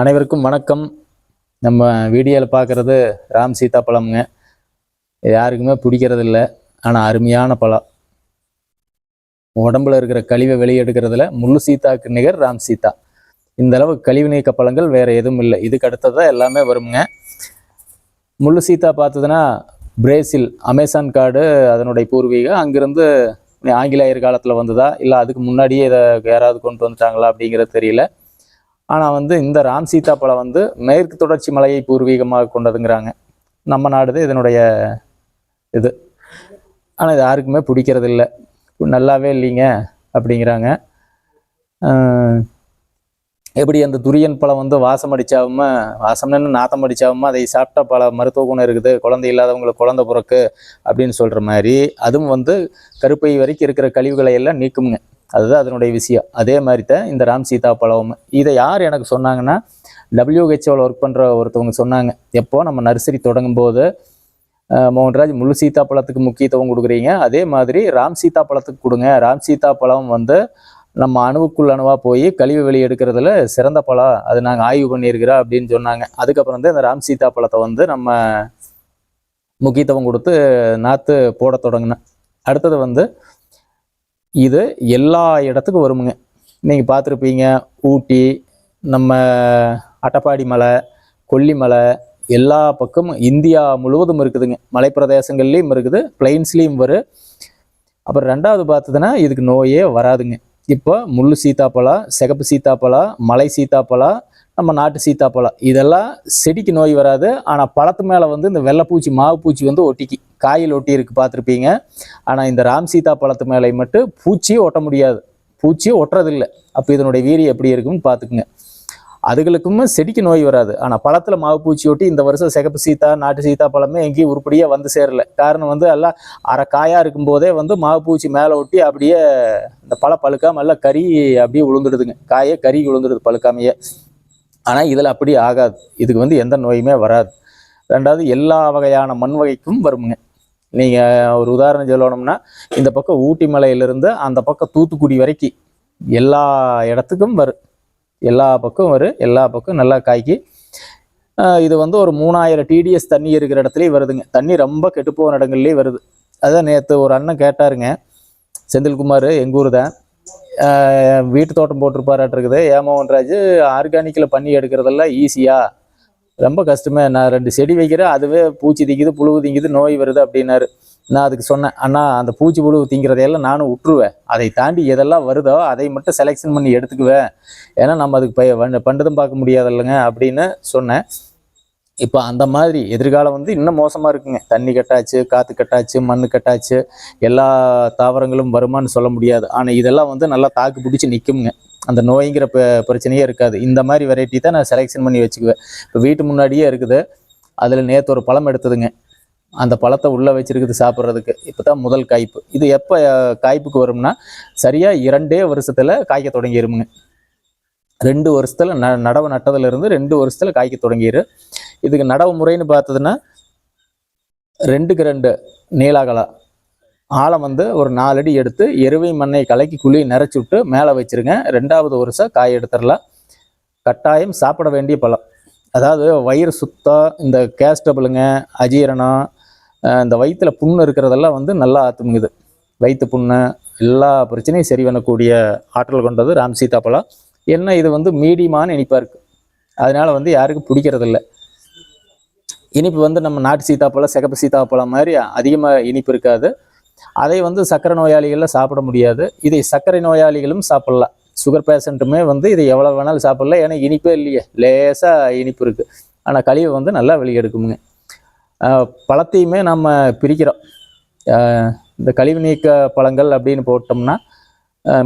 அனைவருக்கும் வணக்கம். நம்ம வீடியோவில் பார்க்குறது ராம் சீதா பழம்ங்க யாருக்குமே பிடிக்கிறது இல்லை ஆனால் அருமையான பழம். உடம்புல இருக்கிற கழிவை வெளியெடுக்கிறதுல முள்ளு சீதாக்கு நிகர் ராம் சீதா. இந்த அளவு கழிவு நீக்க பழங்கள் வேற எதுவும் இல்லை. இதுக்கு அடுத்ததான் எல்லாமே வருங்க. முள்ளு சீதா பார்த்ததுன்னா பிரேசில் அமேசான் காடு அதனுடைய பூர்வீகம். அங்கிருந்து ஆங்கிலேயர் காலத்தில் வந்ததா? இல்லை அதுக்கு முன்னாடியே இதை யாராவது கொண்டு வந்துட்டாங்களா அப்படிங்கிறது தெரியல. ஆனால் வந்து இந்த ராம் சீதா பழம் வந்து மேற்கு தொடர்ச்சி மலையை பூர்வீகமாக கொண்டதுங்கிறாங்க. நம்ம நாடு இதனுடைய இது. ஆனால் இது யாருக்குமே பிடிக்கிறது இல்லை நல்லாவே இல்லைங்க அப்படிங்கிறாங்க. எப்படி அந்த துரியன் பழம் வந்து வாசம் அடிச்சாவும வாசம்னு நாத்தம் அடிச்சாவும அதை சாப்பிட்டா பல மருத்துவ குணம் இருக்குது குழந்தை இல்லாதவங்களுக்கு குழந்தை பிறக்கு அப்படின்னு சொல்கிற மாதிரி. அதுவும் வந்து கருப்பை வரைக்கும் இருக்கிற கழிவுகளை எல்லாம் நீக்குங்க. அதுதான் அதனுடைய விஷயம். அதே மாதிரி தான் இந்த ராம் சீதா பழம் இதை யார் எனக்கு சொன்னாங்கன்னா டபிள்யூஹெச்ஓவில் ஒர்க் பண்ணுற ஒருத்தவங்க சொன்னாங்க. எப்போ நம்ம நர்சரி தொடங்கும் போது மோகன்ராஜ் முழு சீதா பழத்துக்கு முக்கியத்துவம் கொடுக்குறீங்க. அதே மாதிரி ராம் சீதா பழத்துக்கு கொடுங்க. ராம் சீதா பழம் வந்து நம்ம அணுவுக்குள் அணுவாக போய் கழிவு வெளி எடுக்கிறதுல சிறந்த பழம் அது நாங்கள் ஆய்வு பண்ணியிருக்கிறோம் அப்படின்னு சொன்னாங்க. அதுக்கப்புறம் தான் இந்த ராம் சீதா பழத்தை வந்து நம்ம முக்கியத்துவம் கொடுத்து நாற்று போட தொடங்கினேன். அடுத்தது வந்து இது எல்லா இடத்துக்கும் வருமுங்க. நீங்கள் பார்த்துருப்பீங்க ஊட்டி நம்ம அட்டப்பாடி மலை கொல்லிமலை எல்லா பக்கமும் இந்தியா முழுவதும் இருக்குதுங்க. மலைப்பிரதேசங்கள்லேயும் இருக்குது பிளைன்ஸ்லேயும் வரும் அப்புறம் ரெண்டாவது பார்த்ததுன்னா இதுக்கு நோயே வராதுங்க. இப்போ முள்ளு சீத்தாப்பழம் சிகப்பு சீத்தாப்பழம் மலை சீத்தாப்பழம் நம்ம நாட்டு சீத்தாப்பழம். இதெல்லாம் செடிக்கு நோய் வராது. ஆனால் பழத்து மேலே வந்து இந்த வெள்ளைப்பூச்சி மாவு பூச்சி வந்து ஒட்டிக்கி. காயில் ஒட்டி இருக்கு பார்த்துருப்பீங்க. ஆனால் இந்த ராம் சீதா பழத்து மேலே மட்டும் பூச்சியே ஒட்ட முடியாது. பூச்சியே ஒட்டுறதில்ல. அப்போ இதனுடைய வீரியம் எப்படி இருக்குன்னு பார்த்துக்குங்க. அதுகளுக்குமே செடிக்கு நோய் வராது. ஆனால் பழத்தில் மாவு பூச்சி ஒட்டி இந்த வருஷம் சிகப்பு சீத்தா நாட்டு சீத்தா பழமே எங்கேயும் உருப்படியாக வந்து சேரல. காரணம் வந்து எல்லாம் அரை காயாக இருக்கும்போதே வந்து மாவு பூச்சி மேலே ஒட்டி அப்படியே இந்த பழம் பழுக்காம எல்லாம் கறி அப்படியே விழுந்துடுதுங்க காயே கறி விழுந்துடுது பழுக்காமையே. ஆனால் இதில் அப்படி ஆகாது. இதுக்கு வந்து எந்த நோயுமே வராது. ரெண்டாவது எல்லா வகையான மண் வகைக்கும் வருமுங்க. நீங்கள் ஒரு உதாரணம் சொல்லணும்னா இந்த பக்கம் ஊட்டி மலையிலிருந்து அந்த பக்கம் தூத்துக்குடி வரைக்கும் எல்லா இடத்துக்கும் வரும் எல்லா பக்கம் வரும் எல்லா பக்கம் நல்லா காய்க்கி. இது வந்து ஒரு மூணாயிரம் டிடிஎஸ் தண்ணி இருக்கிற இடத்துலையும் வருதுங்க. தண்ணி ரொம்ப கெட்டுப்போன இடங்கள்லேயும் வருது. அதான் நேற்று ஒரு அண்ணன் கேட்டாருங்க செந்தில்குமார் எங்கள் ஊர் தான் வீட்டு தோட்டம் போட்டிருப்பாராட்டிருக்குது. ஏமோகன்ராஜ் ஆர்கானிக்கில் பண்ணி எடுக்கிறதெல்லாம் ஈஸியாக ரொம்ப கஷ்டமே. நான் ரெண்டு செடி வைக்கிறேன். அதுவே பூச்சி திங்குது புழுவு திங்குது நோய் வருது அப்படின்னாரு. நான் அதுக்கு சொன்னேன். அண்ணா அந்த பூச்சி புழு திங்கிறதையெல்லாம் நானும் விட்டுருவேன் அதை தாண்டி எதெல்லாம் வருதோ அதை மட்டும் செலெக்ஷன் பண்ணி எடுத்துக்குவேன். ஏன்னா நம்ம அதுக்கு பய வ- பார்க்க முடியாதில்லைங்க அப்படின்னு சொன்னேன். இப்போ அந்த மாதிரி எதிர்காலம் வந்து இன்னும் மோசமாக இருக்குங்க. தண்ணி கட்டாச்சு காற்று கட்டாச்சு மண் கட்டாச்சு எல்லா தாவரங்களும் வருமான்னு சொல்ல முடியாது. ஆனால் இதெல்லாம் வந்து நல்லா தாக்கு பிடிச்சி நிற்குங்க அந்த நோய்ங்கிற ப பிரச்சனையே இருக்காது. இந்த மாதிரி வெரைட்டி தான் நான் செலெக்ஷன் பண்ணி வச்சுக்குவேன். இப்போ வீட்டு முன்னாடியே இருக்குது. அதில் நேற்று ஒரு பழம் எடுத்ததுங்க. அந்த பழத்தை உள்ளே வச்சுருக்குது சாப்பிட்றதுக்கு. இப்போ தான் முதல் காய்ப்பு. இது எப்போ காய்ப்புக்கு வரும்னா சரியாக இரண்டே வருஷத்தில் காய்க்க தொடங்கிருமுங்க. ரெண்டு வருஷத்தில் ந நடவு நட்டதுலேருந்து ரெண்டு வருஷத்தில் காய்க்க தொடங்கிடு இதுக்கு நடவு முறைன்னு பார்த்ததுன்னா ரெண்டுக்கு ரெண்டு நீலாகலா. ஆழம் வந்து ஒரு நாலடி எடுத்து எருவை மண்ணை கலக்கி குழி நிறச்சி விட்டு மேலே வச்சிருங்க. ரெண்டாவது வருஷம் காய் எடுத்துடலாம். கட்டாயம் சாப்பிட வேண்டிய பழம். அதாவது வயிறு சுத்தம் இந்த கேஸ்டபிளுங்க அஜீரணம் இந்த வயிற்றில் புண்ணு இருக்கிறதெல்லாம் வந்து நல்லா ஆத்துமுங்குது. வயிற்று புண்ணு எல்லா பிரச்சனையும் சரி பண்ணக்கூடிய ஆற்றல் கொண்டது ராம்சீதா பழம். என்ன இது வந்து மீடியமான இனிப்பாக இருக்குது அதனால் வந்து யாருக்கும் பிடிக்கிறதில்ல. இனிப்பு வந்து நம்ம நாட்டு சீத்தாப்பழம் சிகப்பு சீத்தாப்பழம் மாதிரி அதிகமாக இனிப்பு இருக்காது. அதை வந்து சர்க்கரை நோயாளிகளில் சாப்பிட முடியாது. இதை சர்க்கரை நோயாளிகளும் சாப்பிட்லாம் சுகர் பேஷண்ட்டுமே வந்து இதை எவ்வளோ வேணாலும் சாப்பிட்லாம் ஏன்னா இனிப்பே இல்லையே. லேசாக இனிப்பு இருக்குது ஆனால் கழிவை வந்து நல்லா வெளியெடுக்குமுங்க பழத்தையுமே நம்ம பிரிக்கிறோம். இந்த கழிவு நீக்க பழங்கள் அப்படின்னு போட்டோம்னா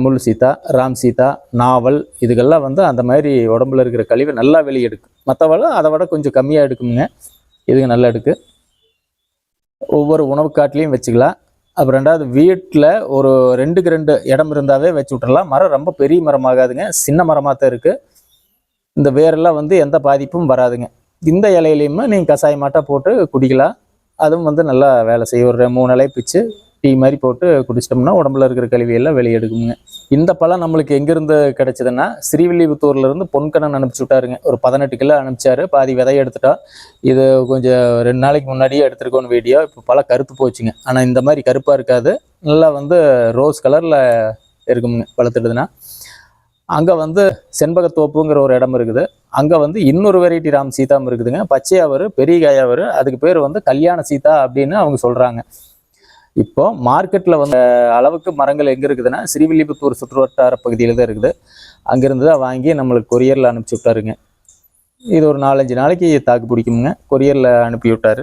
முள் சீதா ராம் சீதா நாவல் இதுக்கெல்லாம் வந்து அந்த மாதிரி உடம்புல இருக்கிற கழிவை நல்லா வெளியெடுக்கும். மற்றவளும் அதை விட கொஞ்சம் கம்மியாக எடுக்குமுங்க இதுக்கு நல்லா அடுக்கு ஒவ்வொரு உணவு காட்டிலையும் வச்சுக்கலாம். அப்புறம் ரெண்டாவது வீட்டில் ஒரு ரெண்டுக்கு ரெண்டு இடம் இருந்தாவே வச்சு விட்றலாம் மரம் ரொம்ப பெரிய மரம் ஆகாதுங்க சின்ன மரமாக தான் இருக்குது இந்த வேரெல்லாம் வந்து எந்த பாதிப்பும் வராதுங்க. இந்த இலையிலையுமே நீங்கள் கஷாயமாட்டாக போட்டு குடிக்கலாம். அதுவும் வந்து நல்லா வேலை செய்யும். ஒரு மூணு இலை பிச்சு டீ மாதிரி போட்டு குடிச்சிட்டோம்னா உடம்புல இருக்கிற கழிவியெல்லாம் வெளியே எடுக்குங்க. இந்த பழம் நம்மளுக்கு எங்கேருந்து கிடைச்சதுன்னா ஸ்ரீவில்லிபுத்தூர்லேருந்து பொன்கணன் அனுப்பிச்சு விட்டாருங்க ஒரு பதினெட்டு கிலோ அனுப்பிச்சாரு. பாதி விதையை எடுத்துட்டோம். இது கொஞ்சம் ரெண்டு நாளைக்கு முன்னாடியே எடுத்துருக்கோன்னு வீடியோ. இப்போ பழம் கருத்து போச்சுங்க. ஆனால் இந்த மாதிரி கருப்பாக இருக்காது. நல்லா வந்து ரோஸ் கலரில் இருக்குங்க பழுத்துடுதுன்னா அங்கே வந்து செண்பகத்தோப்புங்கிற ஒரு இடம் இருக்குது. அங்கே வந்து இன்னொரு வெரைட்டி ராம் சீதாம் இருக்குதுங்க. பச்சையாவர் பெரிய காயாவர் அதுக்கு பேர் வந்து கல்யாண சீதா அப்படின்னு அவங்க சொல்கிறாங்க இப்போ மார்க்கெட்டில் வந்து அளவுக்கு மரங்கள் எங்கே இருக்குதுன்னா ஸ்ரீவில்லிபுத்தூர் சுற்றுவட்டார பகுதியில் தான் இருக்குது. அங்கேருந்து தான் வாங்கி நம்மளுக்கு கொரியரில் அனுப்பிச்சி விட்டாருங்க. இது ஒரு நாலஞ்சு நாளைக்கு தாக்கு பிடிக்குமுங்க. கொரியரில் அனுப்பி விட்டார்.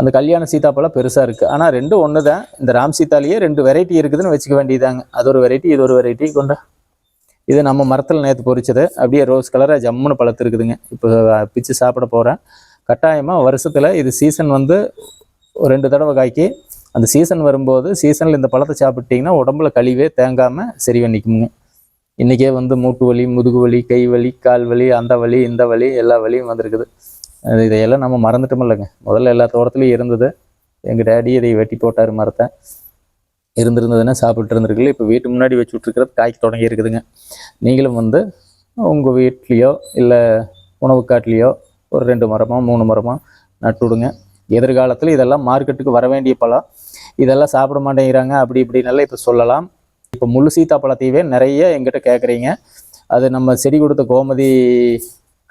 அந்த கல்யாண சீதாப்பழம் பெருசாக இருக்குது ஆனால் ரெண்டும் ஒன்று தான் இந்த ராம் சீதாலேயே ரெண்டு வெரைட்டி இருக்குதுன்னு வச்சுக்க வேண்டியதாங்க. அது ஒரு வெரைட்டி இது ஒரு வெரைட்டி கொண்டா. இது நம்ம மரத்தில் நேற்று பொறிச்சது அப்படியே ரோஸ் கலராக ஜம்முன்னு பழத்து இருக்குதுங்க. இப்போ பிச்சு சாப்பிட போகிறேன் கட்டாயமாக வருஷத்தில் இது சீசன் வந்து ஒரு ரெண்டு தடவை காய்க்கி அந்த சீசன் வரும்போது சீசனில் இந்த பழத்தை சாப்பிட்டீங்கன்னா உடம்புல கழிவே தேங்காமல் சரி பண்ணிக்குங்க. இன்றைக்கே வந்து மூட்டு வலி முதுகு வலி கை வலி கால் வலி அந்த வலி இந்த வலி எல்லா வலியும் வந்திருக்குது. அது இதையெல்லாம் நம்ம மறந்துட்டோம் இல்லைங்க. முதல்ல எல்லா தோட்டத்துலையும் இருந்தது. எங்கள் டேடி இதை வெட்டி போட்டார் மரத்தை. இருந்திருந்ததுன்னா சாப்பிட்டு இருந்திருக்குல்ல இப்போ வீட்டு முன்னாடி வச்சு விட்ருக்கிறது காய்க்க தொடங்கி இருக்குதுங்க. நீங்களும் வந்து உங்கள் வீட்லேயோ இல்லை உணவு காட்டிலேயோ ஒரு ரெண்டு மரமோ மூணு மரமோ நட்டு விடுங்க. எதிர்காலத்தில் இதெல்லாம் மார்க்கெட்டுக்கு வர வேண்டிய பழம். இதெல்லாம் சாப்பிட மாட்டேங்கிறாங்க அப்படி இப்படின்னெல்லாம் இப்போ சொல்லலாம். இப்போ முழு சீத்தாப்பழத்தையவே நிறைய எங்கிட்ட கேட்குறீங்க அது நம்ம செடி கொடுத்த கோமதி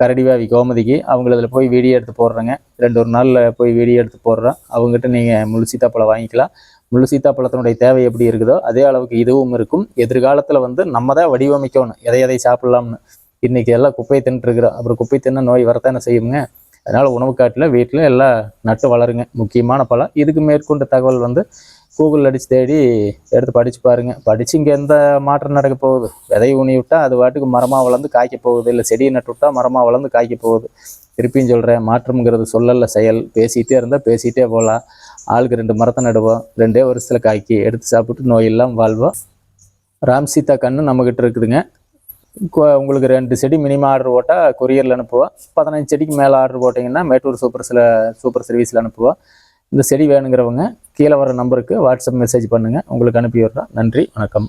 கரடிவாவி கோமதிக்கு அவங்கள அதில் போய் வீடியோ எடுத்து போடுறேங்க. ரெண்டு ஒரு நாளில் போய் வீடியோ எடுத்து போடுறேன். அவங்ககிட்ட நீங்கள் முழு சீத்தாப்பழம் வாங்கிக்கலாம். முழு சீத்தாப்பழத்தினுடைய தேவை எப்படி இருக்குதோ அதே அளவுக்கு இதுவும் இருக்கும். எதிர்காலத்தில் வந்து நம்ம தான் வடிவமைக்கணும். எதை எதை சாப்பிட்லாம்னு. இன்றைக்கி எல்லாம் குப்பையை தின்ட்டுருக்குறோம் அப்புறம் குப்பை தின்ன நோய் வரத்தானே செய்யுங்க? அதனால் உணவு காட்டில் வீட்டில் எல்லாம் நட்டு வளருங்க. முக்கியமான பழம் இதுக்கு மேற்கொண்ட தகவல் வந்து கூகுள் அடித்து தேடி எடுத்து படித்து பாருங்கள் படித்து இங்கே எந்த மாற்றம் நடக்க போகுது? விதையை ஊனி விட்டால் அது வாட்டுக்கு மரமாக வளர்ந்து காய்க்க போகுது. இல்லை செடியை நட்டு விட்டால் மரமாக வளர்ந்து காய்க்க போகுது. திருப்பியும் சொல்கிறேன் மாற்றம்ங்கிறது சொல்லல செயல். பேசிகிட்டே இருந்தால் பேசிகிட்டே போகலாம் ஆளுக்கு ரெண்டு மரத்தை நடுவோம். ரெண்டே வருஷத்தில் காய்க்கி எடுத்து சாப்பிட்டு நோயெல்லாம் வாழ்வோம். ராம்சீதா கண்ணு நம்மக்கிட்ட இருக்குதுங்க. உங்களுக்கு ரெண்டு செடி மினிமம் ஆர்டர் போட்டால் கொரியரில் அனுப்புவோம் பதினஞ்சு செடிக்கு மேலே ஆர்டர் போட்டிங்கன்னா மேட்டூர் சூப்பர்ஸில் சூப்பர் சர்வீஸில் அனுப்புவோம் இந்த செடி வேணுங்கிறவங்க கீழே வர நம்பருக்கு வாட்ஸ்அப் மெசேஜ் பண்ணுங்கள் உங்களுக்கு அனுப்பி விடுறோம் நன்றி வணக்கம்.